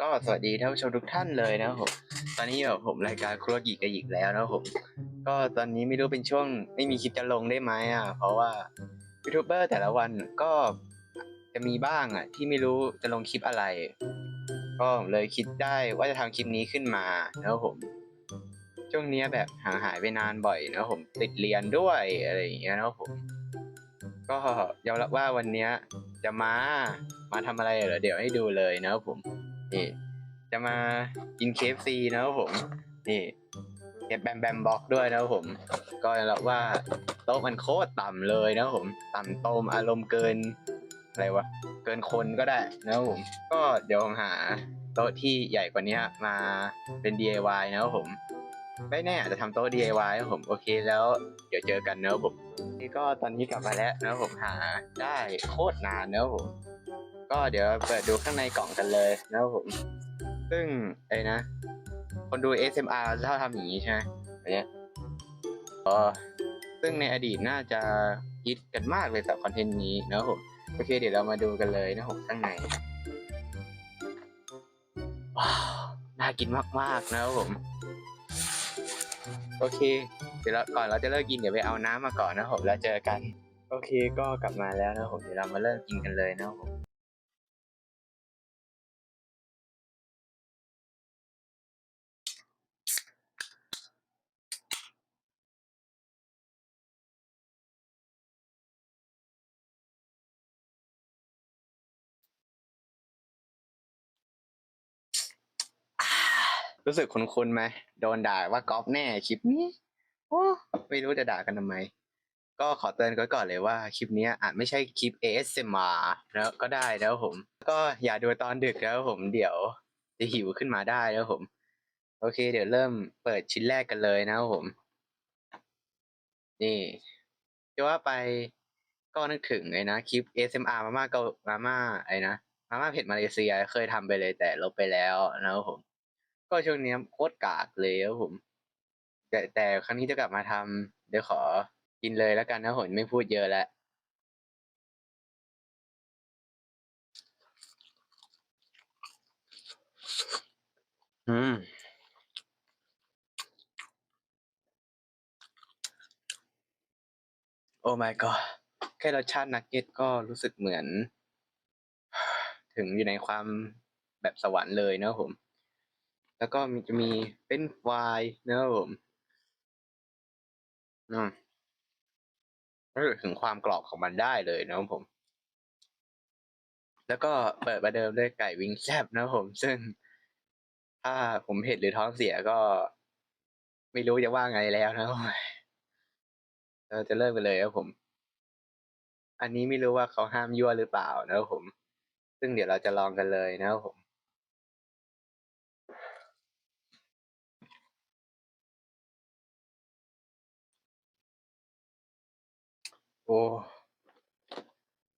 ก็สวัสดีท่านผู้ชมทุกท่านเลยนะครับผมตอนนี้อยู่กับผมรายการครัวกีกระยิกแล้วนะครับผมก็ตอนนี้ไม่รู้เป็นช่วงไม่มีคลิปจะลงได้ไหมอะ เพราะว่ายูทูบเบอร์แต่ละวันก็จะมีบ้างอะ ที่ไม่รู้จะลงคลิปอะไร ก็เลยคิดได้ว่าจะทำคลิปนี้ขึ้นมานะครับผมช่วงนี้แบบห่างหายไปนานบ่อยนะครับผมติดเรียนด้วยอะไรอย่างเงี้ยนะครับผมก็ยอมรับว่าวันนี้จะมามาทำอะไรเหรอเดี๋ยวให้ดูเลยนะครับผม นี่ จะมากินเคฟซีนะครับผม นี่เก็บแบมแบมบล็อกด้วยนะครับผม ก็ยอมรับว่าโต๊ะมันโคตรต่ำเลยนะครับผม ต่ำตมอารมณ์เกินอะไรวะ เกินคนก็ได้นะครับผม ก็เดี๋ยวผมหาโต๊ะที่ใหญ่กว่านี้มาเป็น DIY นะครับผมไม่แน่อาจจะทำโต๊ะ DIY ครับผมโอเคแล้วเดี๋ยวเจอกันนะครับผมนี่ก็ตอนนี้กลับมาแล้วนะครับผมหาได้โคตรนานนะครับผม ก็เดี๋ยวเปิดดูข้างในกล่องกันเลยนะครับผม ซึ่งไอ้นะ คนดู SMR ชอบทำอย่างนี้ใช่ไหมอันเนี้ยอ๋อซึ่งในอดีตน่าจะฮิตกันมากเลยสำหรับคอนเทนต์นี้นะครับผม โอเค เดี๋ยวเรามาดูกันเลยนะครับผมข้างในว้าวน่ากินมากๆนะครับผม โอเค เดี๋ยวเราก่อนเราจะเลิกกินเดี๋ยวไปเอาน้ำมาก่อนนะครับผมแล้วเจอกัน โอเคก็กลับมาแล้วนะครับผมเดี๋ยวเรามาเริ่มกินกันเลยนะครับผม รู้สึกคุ้นๆไหมโดนด่าว่าก๊อปแน่คลิปนี้โอ้ไม่รู้จะด่ากันทำไม ก็ขอเตือนก่อนเลยว่าคลิปนี้อาจไม่ใช่คลิป ASMR แล้วก็ได้แล้วผม ก็อย่าดูตอนดึกแล้วผมเดี๋ยวจะหิวขึ้นมาได้แล้วผม โอเค เดี๋ยวเริ่มเปิดชิ้นแรกกันเลยนะครับผม นี่จะว่าไปก็นึกถึงไอ้นะคลิป ASMR มาม่าเกามาม่าไอ้นะมาม่าเผ็ดมาเลเซียเคยทำไปเลยแต่ลบไปแล้วนะครับผม ก็ช่วงนี้โคตรกากเลยครับผม แต่แต่ครั้งนี้จะกลับมาทำเดี๋ยวขอกินเลยแล้วกันนะผมไม่พูดเยอะแล้วอืมโอ้ my god แค่รสชาตินักเก็ตก็รู้สึกเหมือน ถึงอยู่ในความแบบสวรรค์เลยนะผม แล้วก็มีจะมีเป็นไฟนะครับผมอืมรู้สึกถึงความกรอบของมันได้เลยนะครับผม แล้วก็เปิดประเดิมด้วยไก่วิงแซบนะครับผม ซึ่ง ถ้าผมเผ็ดหรือท้องเสียก็ ไม่รู้จะว่าไงแล้วนะครับเราจะเริ่มกันเลยครับผม อันนี้ไม่รู้ว่าเขาห้ามยั่วหรือเปล่านะครับผม ซึ่งเดี๋ยวเราจะลองกันเลยนะครับผม โอ้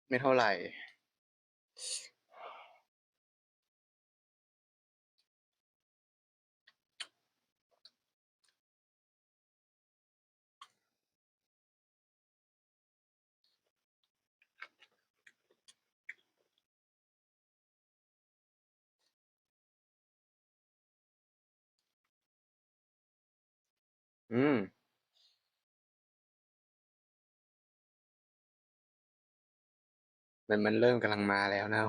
ไม่เท่าไหร่ อืม มันมันเริ่มกำลังมาแล้วนะ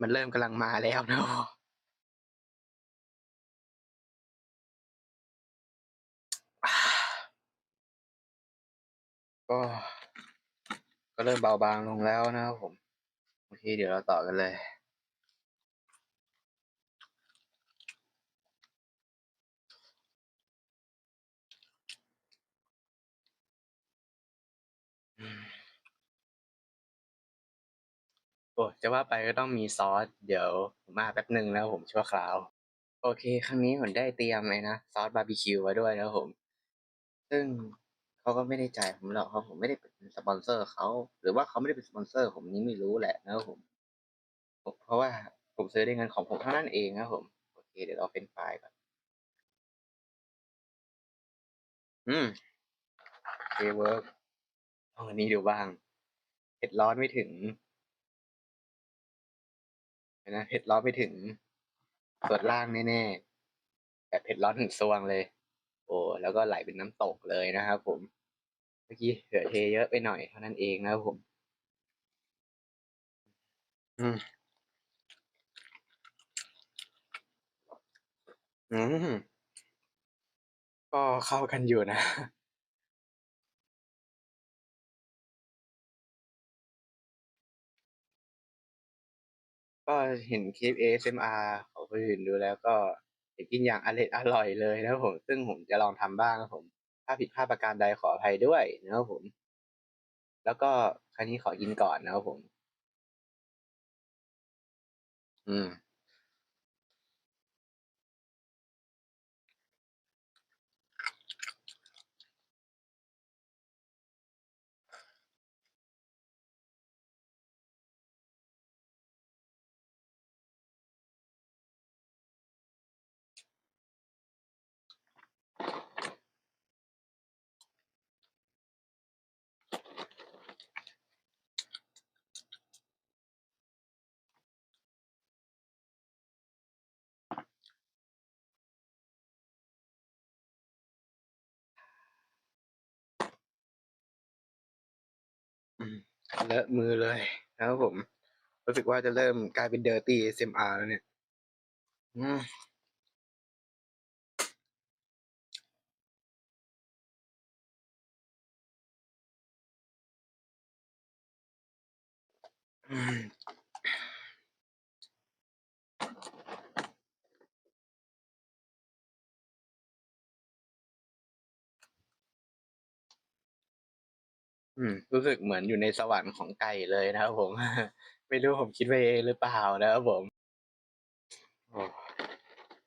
มันเริ่มกำลังมาแล้วนะ ก็ ก็เริ่มเบาบางลงแล้วนะครับผมโอเคเดี๋ยวเราต่อกันเลยอืมโอ้จะว่าไปก็ต้องมีซอส เดี๋ยวมาแป๊บหนึ่งแล้วผมชั่วคราว โอเค ครั้งนี้ผมได้เตรียมไอ้นะ ซอสบาร์บีคิวไว้ด้วยนะครับผม ซึ่ง เขาก็ไม่ได้จ่ายผมหรอกเพราะผมไม่ได้เป็นสปอนเซอร์เขาหรือว่าเขาไม่ได้เป็นสปอนเซอร์ ผมนี่ไม่รู้แหละนะครับผม เพราะว่าผมซื้อด้วยเงินของผมเท่านั้นเองนะครับผมโอเค เดี๋ยวเราเป็นไฟล์ก่อนอืมโอเคเวิร์กลองอันนี้ดูบ้างเผ็ดร้อนไม่ถึงนะเผ็ดร้อนไม่ถึงส่วนล่างแน่ๆแต่เผ็ดร้อนถึงซวงเลย โอ้แล้วก็ไหลเป็นน้ำตกเลยนะครับผม เมื่อกี้เหือเทเยอะไปหน่อยเท่านั้นเองนะครับผม อืมอืมก็เข้ากันอยู่นะก็เห็นคลิป ASMR ของคนอื่นดูแล้วก็ เห็นกินอย่างอร่อยอร่อยเลยนะครับผม ซึ่งผมจะลองทำบ้างครับผม ถ้าผิดพลาดประการใดขออภัยด้วยนะครับผม แล้วก็ครั้นี้ขอกินก่อนนะครับผม อืม เลอะมือเลยนะครับผม รู้สึกว่าจะเริ่มกลายเป็นเดอร์ตี้ SMR แล้วเนี่ยอืม อืมอืม รู้สึกเหมือนอยู่ในสวรรค์ของไก่เลยนะครับผม ไม่รู้ผมคิดไปเองหรือเปล่านะครับผมโอ้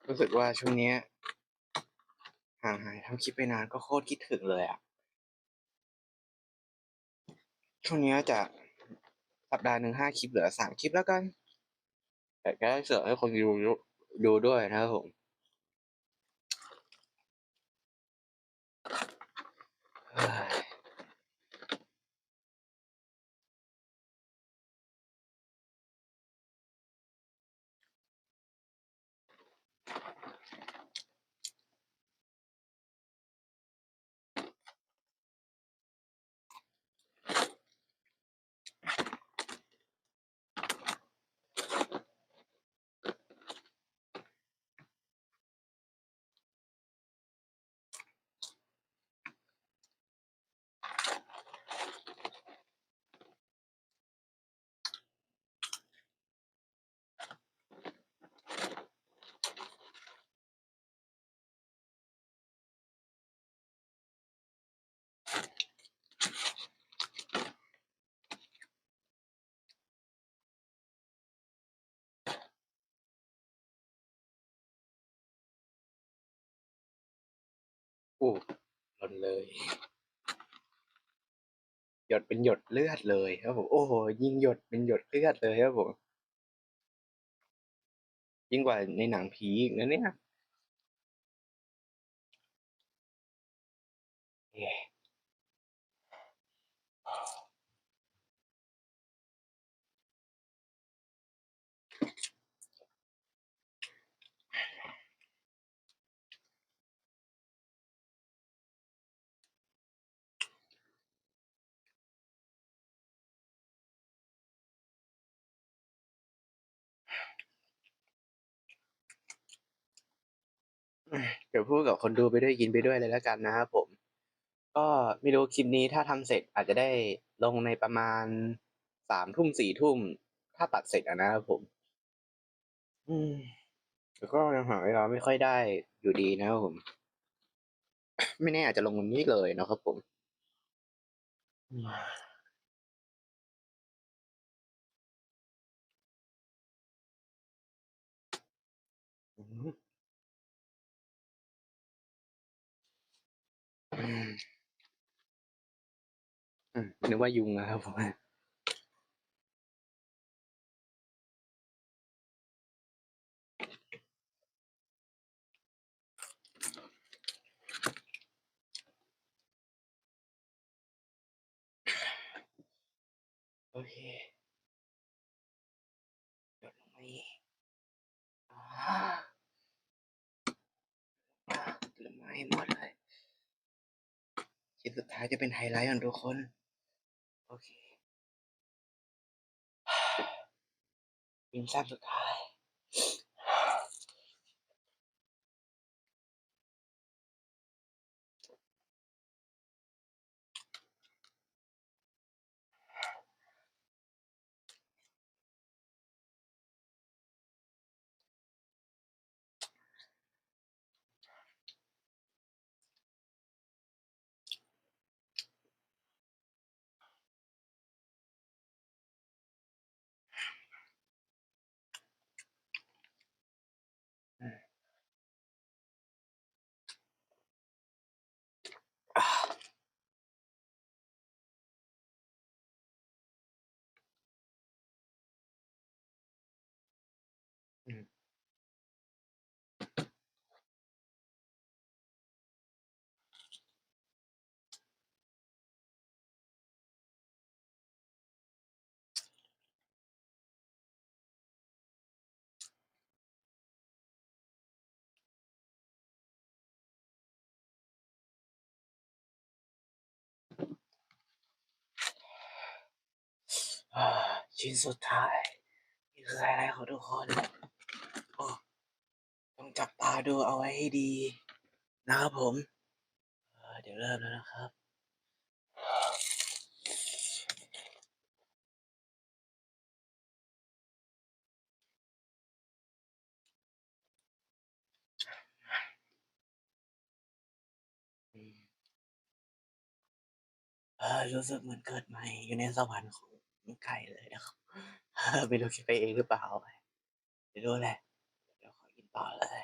รู้สึกว่าช่วงเนี้ยห่างหายทำคลิปไปนานก็โคตรคิดถึงเลยอะช่วงเนี้ยจะสัปดาห์หนึ่งห้าคลิปเหลือสามคลิปแล้วกัน แต่ก็เสือกให้คนดูดูดูด้วยนะครับผม อ้หล่นเลย หยดเป็นหยดเลือดเลยครับผม โอ้โห ยิงหยดเป็นหยดเลือดเลยครับผม ยิ่งกว่าในหนังผีอีกนะเนี่ย อืม เดี๋ยวพูดกับคนดูไปด้วยกินไปด้วยเลยแล้วกันนะครับผม ก็ไม่รู้คลิปนี้ถ้าทำเสร็จอาจจะได้ลงในประมาณ3:00 4:00ถ้าตัดเสร็จอะนะครับผม อืมแต่ก็ยังหาเวลาไม่ค่อยได้อยู่ดีนะครับผม ไม่แน่อาจจะลงวันนี้เลยนะครับผม นึกว่ายุงนะครับผมโอเคหยดลงมาอีกอ่าอ่าลงมาให้หมดเลยชิ้นสุดท้ายจะเป็นไฮไลท์ของทุกคน โอเคยิงสั้นสุดท้าย ชิ้นสุดท้ายนี่คือไฮไลท์ของทุกคนโอ้ต้องจับตาดูเอาไว้ให้ดี นะครับผมเเดี๋ยวเริ่มแล้วนะครับรู้สึกเหมือนเกิดใหม่อยู่ในสวรรค์ของ ไก่เลยนะครับไม่รู้คิดไปเองหรือเปล่าไม่รู้แหละเดี๋ยวขอกินต่อเลย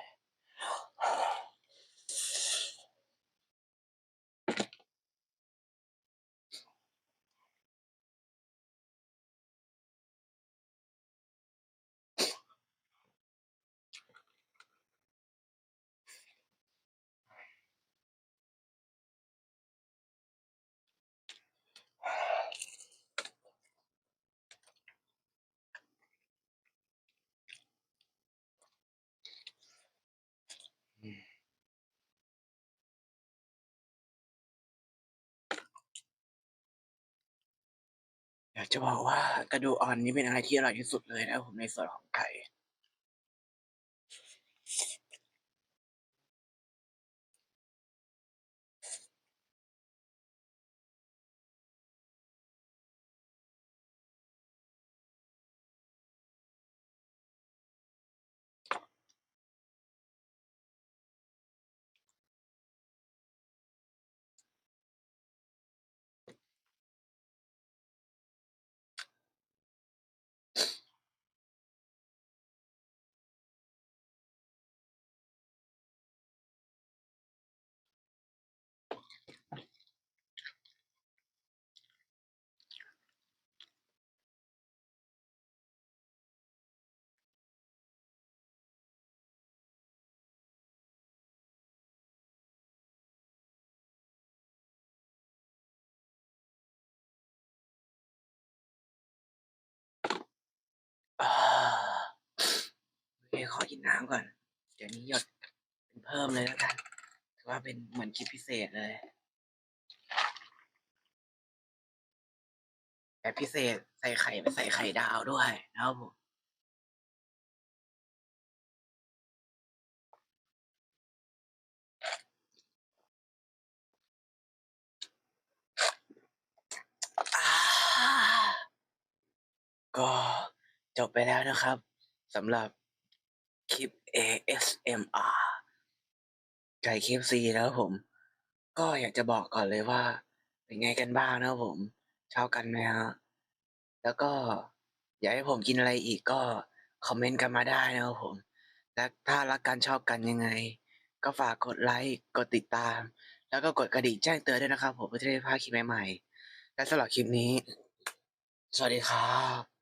อยากจะบอกว่ากระดูกอ่อนนี่เป็นอะไรที่อร่อยที่สุดเลยนะผมในส่วนของไก่ โอขอกินน้ำก่อน เดี๋ยวนี้หยดเป็นเพิ่มเลยแล้วกัน ถือว่าเป็นเหมือนคลิปพิเศษเลย แบบพิเศษใส่ไข่ไปใส่ไข่ดาวด้วยนะครับผมก็จบไปแล้วนะครับสำหรับ คลิป ASMR ไก่คฟซีนะครับผม ก็อยากจะบอกก่อนเลยว่า เป็นไงกันบ้างนะผมชอบกันไหมฮะแล้วก็อยากให้ผมกินอะไรอีกก็คอมเมนต์กันมาได้นะครับผม และถ้ารักกันชอบกันยังไง ก็ฝากกดไลค์กดติดตาม แล้วก็กดกระดิ่งแจ้งเตือนด้วยนะครับ ผมเพื่อจะได้พลาดคลิปใหม่และสำหรับคลิปนี้ สวัสดีครับ